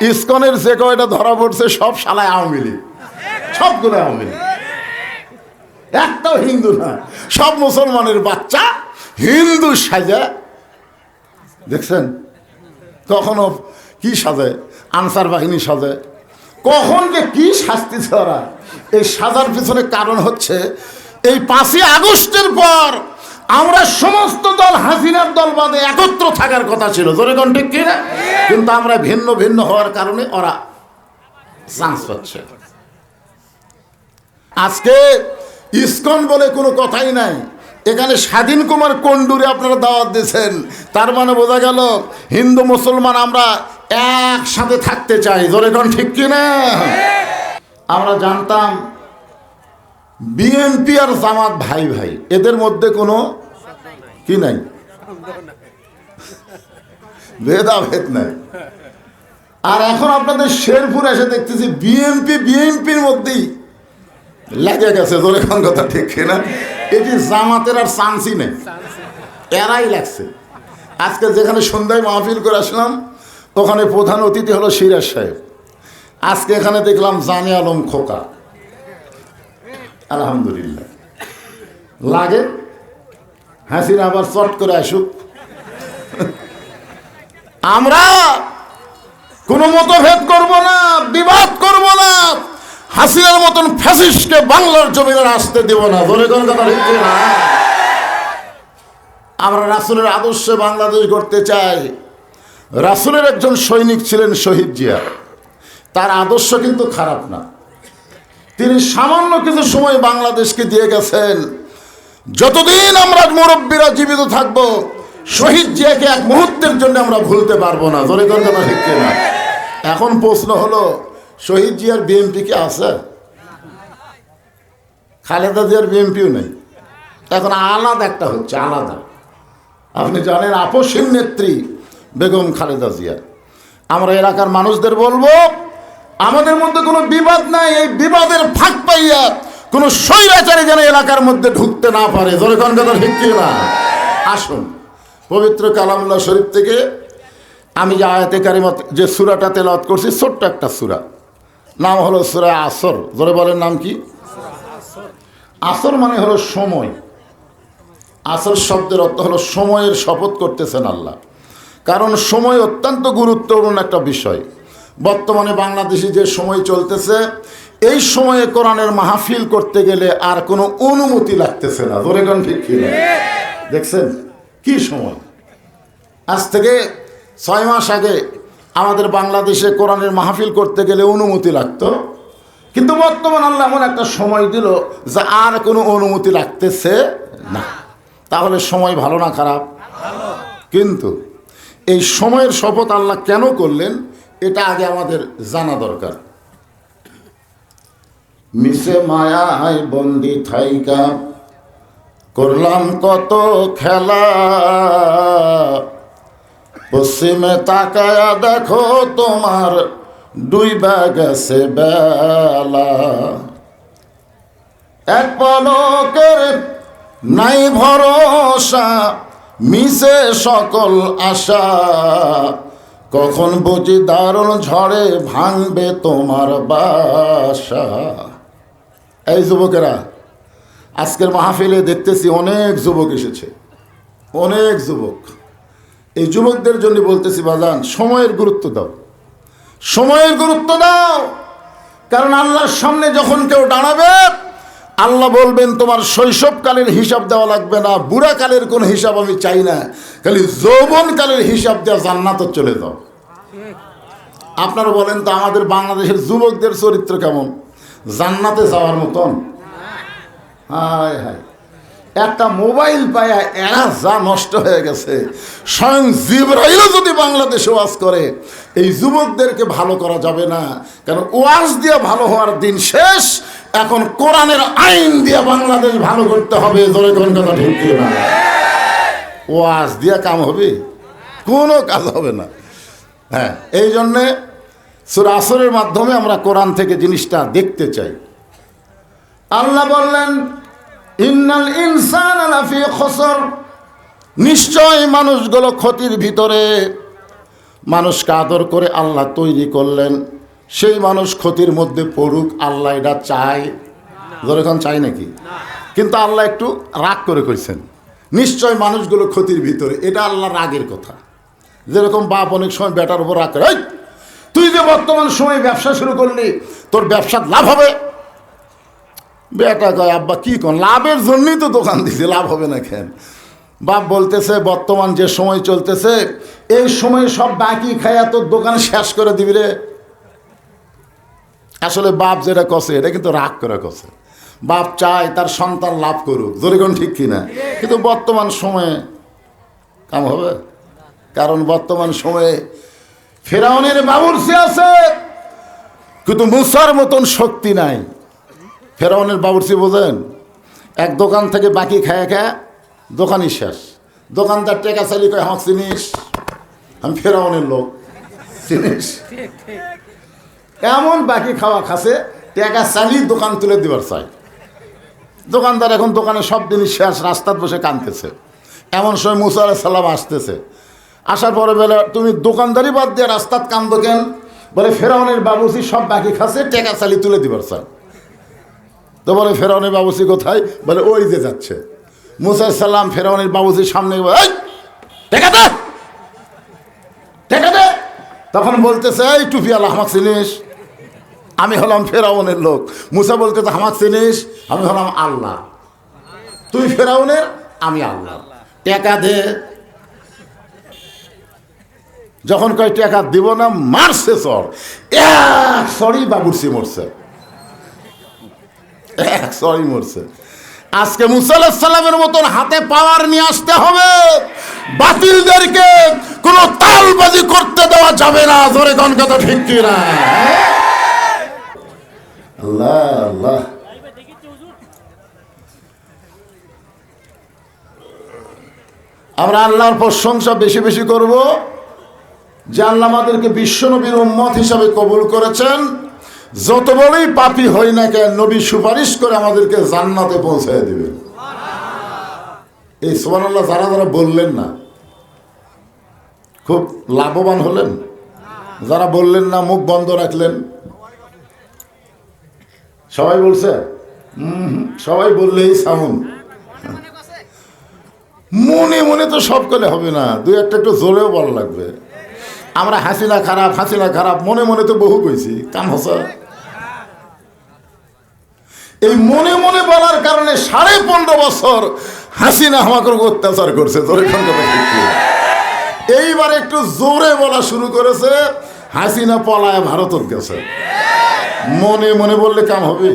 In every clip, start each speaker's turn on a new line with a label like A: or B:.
A: ইসকনের যে কয়টা ধরা পড়ছে, সব শালায় আওয়ামী লীগ। সবগুলো আওয়ামী লীগ। একটাও হিন্দু না। সব মুসলমানের বাচ্চা হিন্দু সাজা। দেখছেন? কখনো কি সাজে? আনসার বাহিনী সাজে। কখন যে কি শাস্তি ওরা? এই সাজার পিছনে কারণ হচ্ছে, এই পাঁচই আগস্টের পর আমরা সমস্ত দল, হাসিনার দল বাদে একত্র থাকার কথা ছিল। জোরে কোন ঠিক কি না কিন্তু আমরা ভিন্ন ভিন্ন হওয়ার কারণে ওরা চান্স পাচ্ছে। আজকে ইস্কন বলে কোনো কথাই নাই। এখানে স্বাধীন কুমার কন্ডুরে আপনারা দাওয়াত দিয়েছেন। তার মানে বোঝা গেল হিন্দু মুসলমান আমরা একসাথে থাকতে চাই। জোরে কোন ঠিক কি না আমরা জানতাম বিএনপি আর জামাত ভাই ভাই, এদের মধ্যে কোনো কি নাই? ভেদাভেদ নাই। আর এখন আপনাদের শেরপুর এসে দেখতেছি বিএনপি, বিএনপির মধ্যেই লেগে গেছে, জোরে খান কথা ঠিক না এটি জামাতের আর চান্সই নেই। এরাই লাগছে। আজকে যেখানে সন্ধ্যায় মাহফিল করে আসলাম, ওখানে প্রধান অতিথি হলো সিরাজ সাহেব। আজকে এখানে দেখলাম জানে আলম খোকা। আলহামদুলিল্লাহ। লাগে? হাসিনা আবার চট করে আসুক। আমরা কোনো মতভেদ করব না, বিবাদ করব না। হাসিনার মতন ফ্যাসিস্টকে বাংলার জমিনে আসতে দেব না। বলে কোন কথা না আমরা রাসুলের আদর্শে বাংলাদেশ গড়তে চাই। রাসুলের একজন সৈনিক ছিলেন শহীদ জিয়া। তার আদর্শ কিন্তু খারাপ না। তিনি সামান্য কিছু সময় বাংলাদেশকে দিয়ে গেছেন। যতদিন আমরা মুরব্বীরা জীবিত থাকব শহীদ জিয়াকে এক মুহূর্তের জন্য আমরা ভুলতে পারব না। ধরে কোন কথা ঠিক না এখন প্রশ্ন হলো, শহীদ জিয়ার বিএনপি কি আছে? খালেদা জিয়ার বিএনপিও নেই। এখন আলাদা একটা হচ্ছে, আলাদা। আপনি জানেন, আপসীন নেত্রী বেগম খালেদা জিয়া। আমরা এলাকার মানুষদের বলব, আমাদের মধ্যে কোনো বিবাদ নাই। এই বিবাদের ফাঁক পাইয়া কোনো স্বৈরাচারী যেন এলাকার মধ্যে ঢুকতে না পারে। জোরে কোন কথা ঠিক না আসুন। পবিত্র কালামুল্লাহ শরীফ থেকে আমি যে আয়াতে কারিমত যে সুরাটা তেলাওয়াত করছি, ছোট্ট একটা সুরা। নাম হলো সুরা আসর। ধরে বলেন নাম কি? আসর মানে হলো সময়। আসর শব্দের অর্থ হলো সময়ের শপথ করতেছেন আল্লাহ। কারণ সময় অত্যন্ত গুরুত্বপূর্ণ একটা বিষয়। বর্তমানে বাংলাদেশে যে সময় চলতেছে, এই সময়ে কোরআনের মাহফিল করতে গেলে আর কোনো অনুমতি লাগতেছে না। ধরে গান ঠিক? দেখছেন? কি সময়? আজ থেকে ছয় মাস আগে আমাদের বাংলাদেশে কোরআনের মাহফিল করতে গেলে অনুমতি লাগতো। কিন্তু বর্তমান আল্লাহ এমন একটা সময় দিল যে আর কোনো অনুমতি লাগতেছে না। তাহলে সময় ভালো না খারাপ? কিন্তু এই সময়ের শপথ আল্লাহ কেন করলেন, এটা আগে আমাদের জানা দরকার। মিশে মায়ায় বন্দি থাইকা করলাম কত খেলা। পশ্চিমে তাকায়া দেখো তোমার ডুইবা গেছে বেলা। এক পলকের নাই ভরসা, মিশে সকল আশা। কখন বুঝি দারুণ ঝড়ে ভাঙবে তোমার বাসা। এই যুবকেরা আজকের মাহফিলে দেখতেছি অনেক যুবক এসেছে। অনেক যুবক। এই যুবকদের জন্য বলতেছি, বাজান, সময়ের গুরুত্ব দাও। সময়ের গুরুত্ব দাও। কারণ আল্লাহর সামনে যখন কেউ দাঁড়াবে, আল্লাহ বলবেন, তোমার শৈশবকালের হিসাব দেওয়া লাগবে না, বুড়াকালের কোনো হিসাব আমি চাই না, খালি যৌবনকালের হিসাব দেওয়া জান্নাত চলে যাও। আপনারা বলেন তো, আমাদের বাংলাদেশের যুবকদের চরিত্র কেমন? জান্নাতে যাওয়ার মতন? হায় হায়। একটা মোবাইল পায়া এরা যা নষ্ট হয়ে গেছে। স্বয়ং জিব্রাইলও যদি বাংলাদেশে ওয়াজ করে, এই যুবকদেরকে ভালো করা যাবে না। কারণ ওয়াজ দিয়ে ভালো হওয়ার দিন শেষ, এখন কোরআনের আইন দিয়ে বাংলাদেশ ভালো করতে হবে ধরে কোন কথা ঠিক না? ওয়াজ দিয়ে কাম হবে? কোনো কাজ হবে না। হ্যাঁ এই জন্যে সুর আসরের মাধ্যমে আমরা কোরআন থেকে জিনিসটা দেখতে চাই। আল্লাহ বললেন, ইন্নাল ইনসান লাফি খসর। নিশ্চয় মানুষগুলো ক্ষতির ভিতরে মানুষকে আদর করে আল্লাহ তৈরি করলেন। সেই মানুষ ক্ষতির মধ্যে পড়ুক, আল্লাহ এটা চায়। যেরকম চাই নাকি? কিন্তু আল্লাহ একটু রাগ করে কইছেন, নিশ্চয় মানুষগুলো ক্ষতির ভিতরে। এটা আল্লাহ রাগের কথা। যেরকম বাপ অনেক সময় বেটার উপর রাগ করে তুই যে বর্তমান সময়ে ব্যবসা শুরু করলি, তোর ব্যবসার লাভ হবে? বেটা কয়, আব্বা, কী কোন লাভের জন্যই তো দোকান দিছে, লাভ হবে না কেন? বাপ বলতেছে, বর্তমান যে সময় চলতেছে, এই সময় সব বাকি খায়া তোর দোকান শেষ করে দিবি রে। আসলে বাপ যেটা কষে এটা কিন্তু রাগ করে কষে বাপ চায় তার সন্তান লাভ করুক জোরেগণ ঠিক কিনা। কিন্তু বর্তমান সময়ে কাম হবে? কারণ বর্তমান সময়ে ফেরাউনের বাবুরসি আছে, কিন্তু মুসার মতন শক্তি নাই। ফেরাউনের বাবুরসি বোঝেন? এক দোকান থেকে বাকি খায় খায় দোকানই শেষ। দোকানদার টেকা চালি কয় আমার চিনিস? আমি ফেরাউনের লোক। চিনিস? এমন বাকি খাওয়া খাসে, টেকা চালিয়ে দোকান তুলে দিবার চাই দোকানদার এখন দোকানে সব জিনিস শেষ, রাস্তার বসে কানতেছে এমন সময় মুসা সালাম আসতেছে। আসার পরে বেলা, তুমি দোকানদারি বাদ দিয়ে রাস্তাত কান্দ কেন? বলে, ফেরাউনের বাবুসি সব বাকি খাসে, টেকা চালি তুলে দিবার চাই তো বলে ফেরাউনের বাবুসি কোথায়? বলে ওই যে যাচ্ছে। মুসা সাল্লাম ফেরাউনের বাবুসির সামনে বলে, "এই, টেকা দে! তখন বলতেছে এই টুপি আল্লাহ আমাকে চিনিস? আমি হলাম ফেরাউনের লোক। মুসা বলতেছে আমাকে চিনিস? আমি হলাম আল্লাহ। তুই ফেরাউনের আমি আল্লাহ। টেকা দে! যখন কয় টাকা দিব না মারছে চর। এক সরি বাবুরসি মরছে। সরি মরছে। আজকে মুসাল্লাহ সাল্লামের মতন হাতে পাওয়ার নিয়ে আসতে হবে। বাতিলদেরকে কোনো তালবাজি করতে দেওয়া যাবে না। ধরে কোন কথা ঠিক কিনা? আল্লাহ আল্লাহ। আমরা আল্লাহর প্রশংসা বেশি বেশি করব। যে আল্লাহ আমাদেরকে বিশ্বনবীর উম্মত হিসাবে কবুল করেছেন। যত বড়ই পাপি হই না কেন, নবী সুপারিশ করে আমাদেরকে জান্নাতে পৌঁছায় দিবেন। এই সোমান আল্লাহ যারা যারা বললেন না, খুব লাভবান হলেন। যারা বললেন না, মুখ বন্ধ রাখলেন। সবাই বলছে? সবাই বললেই সামুন মনে মনে তো সব করলে হবে না, দুই একটা একটু জোরেও বলা লাগবে। আমরা হাসিনা খারাপ হাসিলা খারাপ, মনে মনে তো বহু কইছি। কাম হসা। এই মনে মনে বলার কারণে সাড়ে পনেরো বছর হাসিনা আমাকে অত্যাচার করছে? এইবার একটু জোরে বলা শুরু করেছে, হাসিনা পলায় ভারতত গেছে মনে মনে বললে কাম হবে।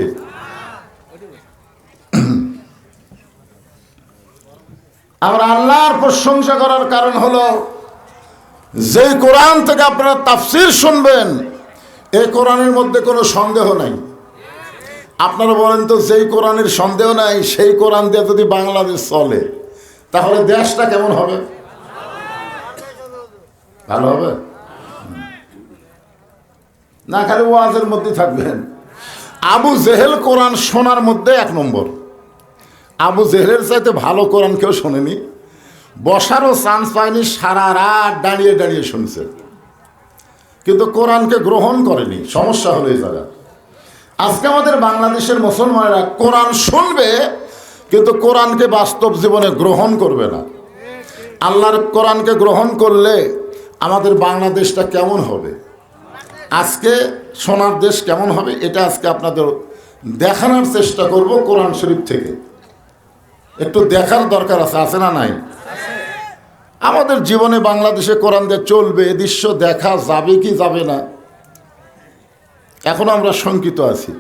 A: আমরা আল্লাহর প্রশংসা করার কারণ হলো যে কোরআন থেকে আপনারা তাফসির শুনবেন এই কোরআনের মধ্যে কোনো সন্দেহ নাই। আপনারা বলেন তো যেই কোরআনের সন্দেহ নাই, সেই কোরআন দিয়ে যদি বাংলাদেশ চলে, তাহলে দেশটা কেমন হবে? ভালো হবে? না, খালি ওয়াজের মধ্যে থাকবেন। আবু জেহেল কোরআন শোনার মধ্যে এক নম্বর। আবু জেহেলের চাইতে ভালো কোরআন কেউ শোনেনি। বসারও চান্স পায়নি, সারা রাত দাঁড়িয়ে দাঁড়িয়ে শুনছে। কিন্তু কোরআনকে গ্রহণ করেনি, সমস্যা হলো এই জায়গা আজকে আমাদের বাংলাদেশের মুসলমানেরা কোরআন শুনবে, কিন্তু কোরআনকে বাস্তব জীবনে গ্রহণ করবে না। আল্লাহর কোরআনকে গ্রহণ করলে আমাদের বাংলাদেশটা কেমন হবে? আজকে সোনার দেশ কেমন হবে? এটা আজকে আপনাদের দেখানোর চেষ্টা করব কোরআন শরীফ থেকে। একটু দেখার দরকার আছে আছে না নাই? আমাদের জীবনে বাংলাদেশে কোরআন দিয়ে চলবে, এ দৃশ্য দেখা যাবে কি যাবে না, এখন আমরা শঙ্কিত আছি।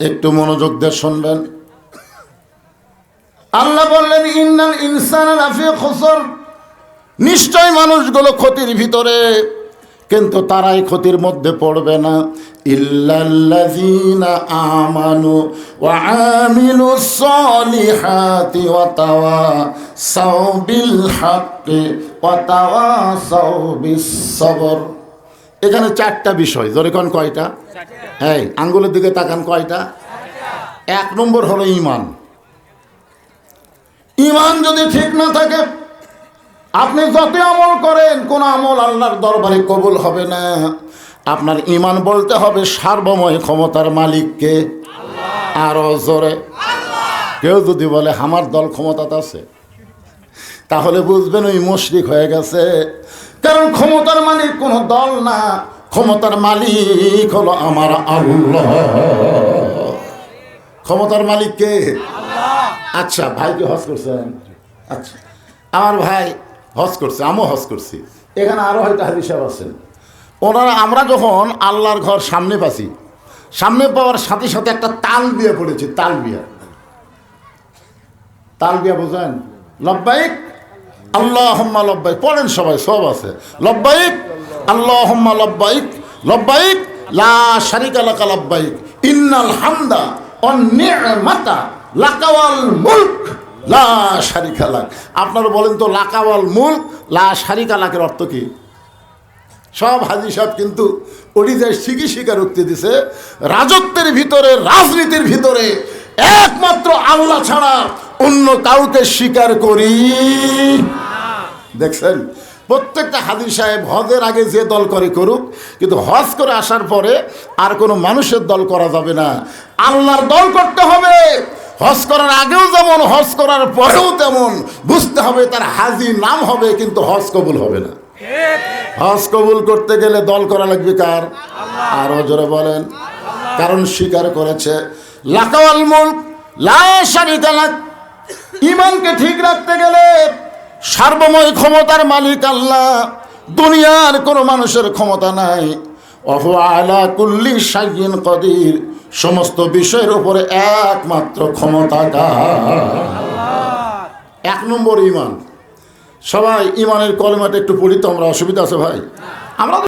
A: একটু মনোযোগ দিয়ে শুনবেন। আল্লাহ বললেন, ইন্নাল ইনসান খসর। নিশ্চয় মানুষগুলো ক্ষতির ভিতরে, কিন্তু তারাই ক্ষতির মধ্যে পড়বে না। সলিহাতি ওয়া তাওয়াসাউ বিল হাক্কি ওয়া তাওয়াসাউ বিস সবর এখানে চারটা বিষয় ধরে কোন কয়টা? হ্যাঁ আঙ্গুলের দিকে তাকান কয়টা? এক নম্বর হলো ইমান ইমান যদি ঠিক না থাকে, আপনি যত আমল করেন, কোন আমল আল্লাহর দরবারে কবুল হবে না। আপনার ইমান বলতে হবে সার্বময় ক্ষমতার মালিককে। আরও জোরে। কেউ যদি বলে আমার দল ক্ষমতাতে আছে তাহলে বুঝবেন ওই মুশরিক হয়ে গেছে। কারণ ক্ষমতার মালিক কোনো দল না। ক্ষমতার মালিক হলো আমার আল্লাহ। ক্ষমতার মালিক কে? আচ্ছা ভাই ভাইকে হজ করছেন আচ্ছা। আমার ভাই হজ করছে আমিও হজ করছি। এখানে আরও হয়তো সাহেব আছেন। ওনারা, আমরা যখন আল্লাহর ঘর সামনে পাচ্ছি, সামনে পাওয়ার সাথে সাথে একটা তাল বিয়ে পড়েছে তাল বিয়া তাল বিয়া বোঝেন? লব্বাইক? আল্লাহ হম্মা লব্বাইক। পড়েন সবাই, সব আছে। লব্বাইক? আল্লাহ হম্মা লব্বাইক। লব্বাইক? লা শারিকা লাকা লব্বাইক। ইন্নাল হামদা অন্যমাতা লাকাওয়াল মুলক। লা শারিকা আপনারা বলেন তো, লাকাওয়াল মুলক, লা শারিকা লাকের অর্থ কি? সব হাজি সাহেব কিন্তু ওড়িশায় শিখি স্বীকারোক্তি দিছে। রাজত্বের ভিতরে, রাজনীতির ভিতরে একমাত্র আল্লাহ ছাড়া অন্য কাউকে স্বীকার করি। দেখছেন? প্রত্যেকটা হাজির সাহেব হজের আগে যে দল করে করুক, কিন্তু হজ করে আসার পরে আর কোনো মানুষের দল করা যাবে না। আল্লাহর দল করতে হবে। হজ করার আগেও যেমন, হজ করার পরেও তেমন। বুঝতে হবে তার হাজি নাম হবে, কিন্তু হজ কবুল হবে না। হজ কবুল করতে গেলে দল করা লাগবে কার? আরও জোরে বলেন। কারণ স্বীকার করেছে, লাকাওয়াল মুলক লা শারিকা লাক। ইমানকে ঠিক রাখতে গেলে সার্বময় ক্ষমতার মালিক আল্লাহ, দুনিয়ার কোনো মানুষের ক্ষমতা নাই। অহু আলা কুল্লি সাইয়িন কদির। সমস্ত বিষয়ের উপরে একমাত্র ক্ষমতা এক নম্বর ইমান সবাই ইমানের কলমাটা একটু পড়ি তো আমরা অসুবিধা আছে ভাই। আমরা